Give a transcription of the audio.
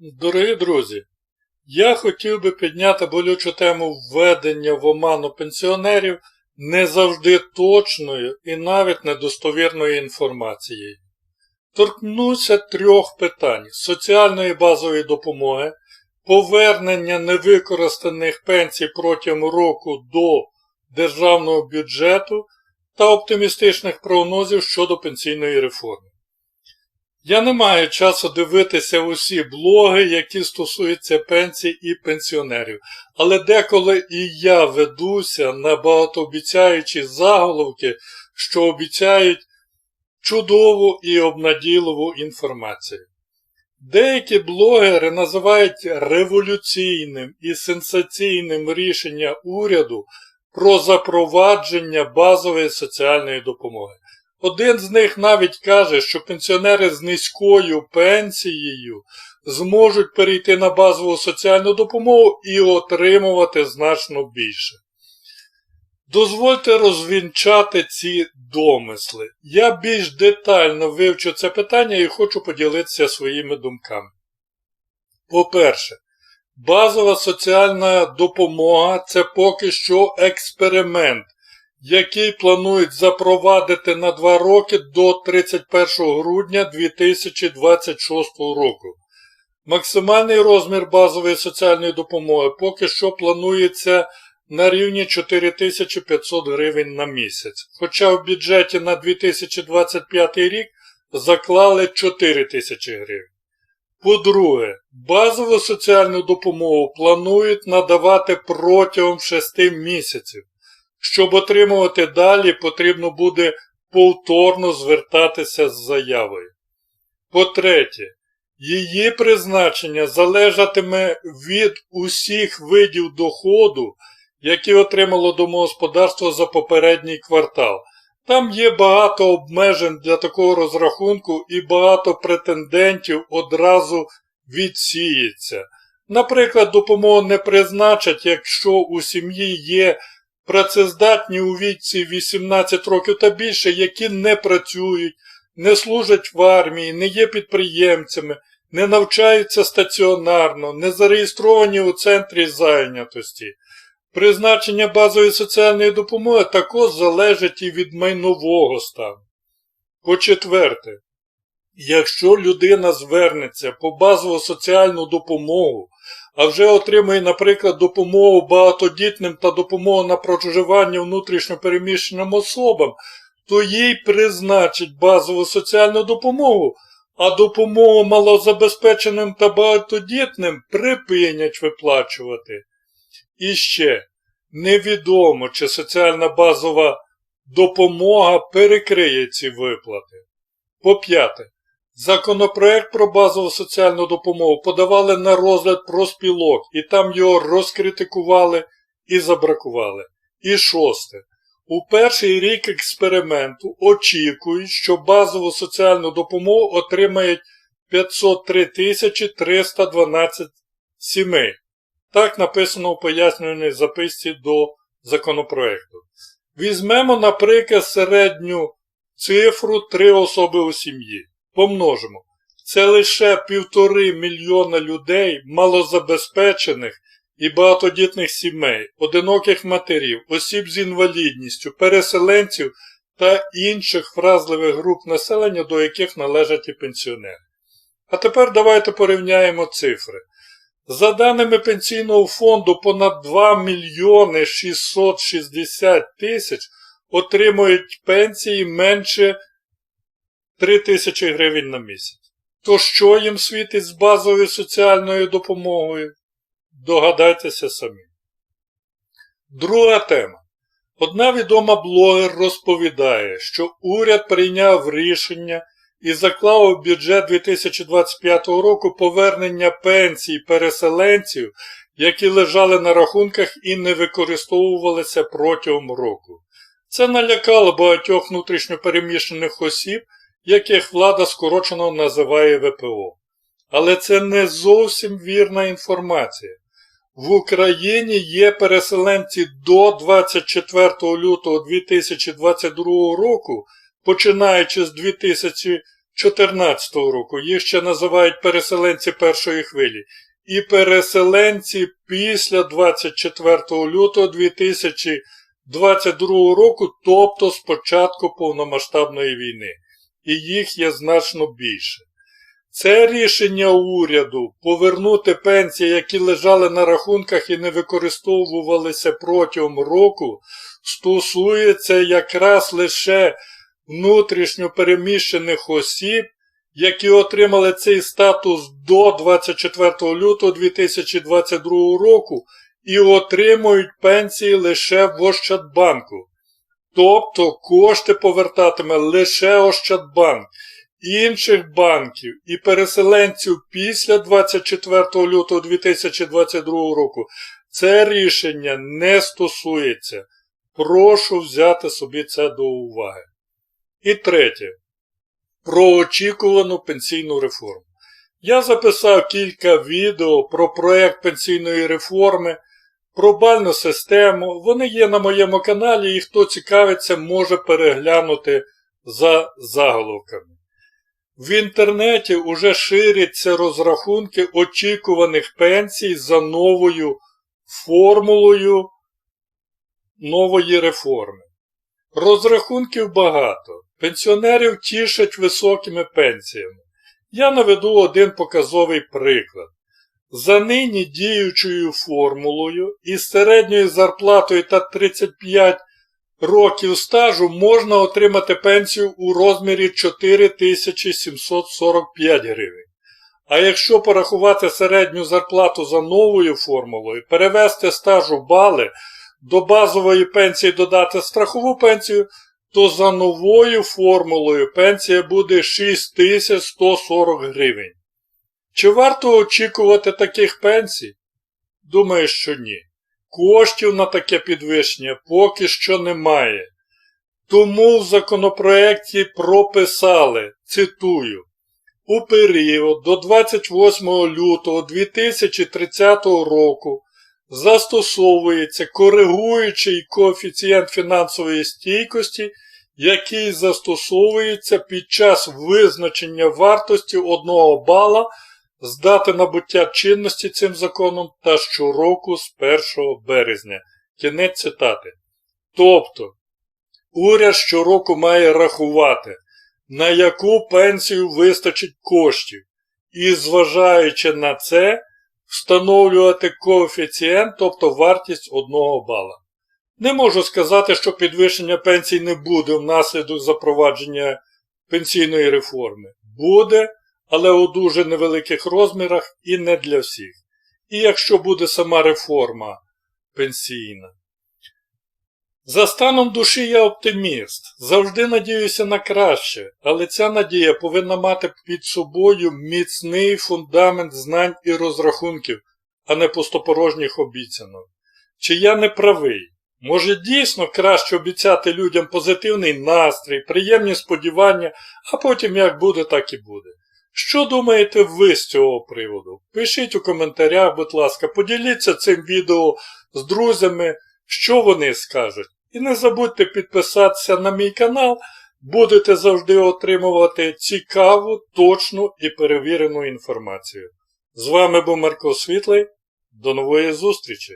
Дорогі друзі, я хотів би підняти болючу тему введення в оману пенсіонерів не завжди точною і навіть недостовірною інформацією. Торкнуся трьох питань соціальної базової допомоги, повернення невикористаних пенсій протягом року до державного бюджету та оптимістичних прогнозів щодо пенсійної реформи. Я не маю часу дивитися усі блоги, які стосуються пенсій і пенсіонерів, але деколи і я ведуся на багатообіцяючі заголовки, що обіцяють чудову і обнадійливу інформацію. Деякі блогери називають революційним і сенсаційним рішення уряду про запровадження базової соціальної допомоги. Один з них навіть каже, що пенсіонери з низькою пенсією зможуть перейти на базову соціальну допомогу і отримувати значно більше. Дозвольте розвінчати ці домисли. Я більш детально вивчу це питання і хочу поділитися своїми думками. По-перше, базова соціальна допомога це поки що експеримент, який планують запровадити на 2 роки до 31 грудня 2026 року. Максимальний розмір базової соціальної допомоги поки що планується на рівні 4500 гривень на місяць, хоча в бюджеті на 2025 рік заклали 4000 гривень. По-друге, базову соціальну допомогу планують надавати протягом 6 місяців. Щоб отримувати далі, потрібно буде повторно звертатися з заявою. По-третє, її призначення залежатиме від усіх видів доходу, які отримало домогосподарство за попередній квартал. Там є багато обмежень для такого розрахунку і багато претендентів одразу відсіється. Наприклад, допомогу не призначать, якщо у сім'ї є працездатні у віці 18 років та більше, які не працюють, не служать в армії, не є підприємцями, не навчаються стаціонарно, не зареєстровані у центрі зайнятості. Призначення базової соціальної допомоги також залежить і від майнового стану. По-четверте, якщо людина звернеться по базову соціальну допомогу, а вже отримує, наприклад, допомогу багатодітним та допомогу на проживання внутрішньопереміщеним особам, то їй призначить базову соціальну допомогу, а допомогу малозабезпеченим та багатодітним припинять виплачувати. І ще невідомо, чи соціальна базова допомога перекриє ці виплати. По п'яте, Законопроект про базову соціальну допомогу подавали на розгляд проспілок, і там його розкритикували і забракували. І шосте. У перший рік експерименту очікують, що базову соціальну допомогу отримають 503 312 сімей. Так написано у пояснювальній записці до законопроекту. Візьмемо, наприклад, середню цифру 3 особи у сім'ї помножимо. Це лише півтори мільйона людей, малозабезпечених і багатодітних сімей, одиноких матерів, осіб з інвалідністю, переселенців та інших вразливих груп населення, до яких належать і пенсіонери. А тепер давайте порівняємо цифри. За даними Пенсійного фонду, понад 2 мільйони 660 тисяч отримують пенсії менше 3 тисячі гривень на місяць. То що їм світить з базовою соціальною допомогою? Догадайтеся самі. Друга тема. Одна відома блогер розповідає, що уряд прийняв рішення і заклав у бюджет 2025 року повернення пенсій переселенців, які лежали на рахунках і не використовувалися протягом року. Це налякало багатьох внутрішньопереміщених осіб яких влада скорочено називає ВПО. Але це не зовсім вірна інформація. В Україні є переселенці до 24 лютого 2022 року, починаючи з 2014 року, їх ще називають переселенці першої хвилі, і переселенці після 24 лютого 2022 року, тобто з початку повномасштабної війни. І їх є значно більше. Це рішення уряду повернути пенсії, які лежали на рахунках і не використовувалися протягом року, стосується якраз лише внутрішньо переміщених осіб, які отримали цей статус до 24 лютого 2022 року і отримують пенсії лише в Ощадбанку. Тобто кошти повертатиме лише Ощадбанк. Інших банків і переселенців після 24 лютого 2022 року це рішення не стосується. Прошу взяти собі це до уваги. І третє. Про очікувану пенсійну реформу. Я записав кілька відео про проєкт пенсійної реформи, про бальну систему. Вони є на моєму каналі і хто цікавиться, може переглянути за заголовками. В інтернеті уже ширяться розрахунки очікуваних пенсій за новою формулою нової реформи. Розрахунків багато. Пенсіонерів тішать високими пенсіями. Я наведу один показовий приклад. За нині діючою формулою із середньою зарплатою та 35 років стажу можна отримати пенсію у розмірі 4745 гривень. А якщо порахувати середню зарплату за новою формулою, перевести стаж у бали, до базової пенсії додати страхову пенсію, то за новою формулою пенсія буде 6140 гривень. Чи варто очікувати таких пенсій? Думаю, що ні. Коштів на таке підвищення поки що немає. Тому в законопроекті прописали, цитую, у період до 28 лютого 2030 року застосовується коригуючий коефіцієнт фінансової стійкості, який застосовується під час визначення вартості 1 бала з дати набуття чинності цим законом та щороку з 1 березня. Кінець цитати. Тобто, уряд щороку має рахувати, на яку пенсію вистачить коштів, і, зважаючи на це, встановлювати коефіцієнт, тобто вартість 1 бала. Не можу сказати, що підвищення пенсій не буде внаслідок запровадження пенсійної реформи. Буде, але у дуже невеликих розмірах і не для всіх. І якщо буде сама реформа пенсійна. За станом душі я оптиміст, завжди надіюся на краще, але ця надія повинна мати під собою міцний фундамент знань і розрахунків, а не пустопорожніх обіцянок. Чи я не правий? Може дійсно краще обіцяти людям позитивний настрій, приємні сподівання, а потім як буде, так і буде. Що думаєте ви з цього приводу? Пишіть у коментарях, будь ласка, поділіться цим відео з друзями, що вони скажуть. І не забудьте підписатися на мій канал, будете завжди отримувати цікаву, точну і перевірену інформацію. З вами був Марко Світлий. До нової зустрічі!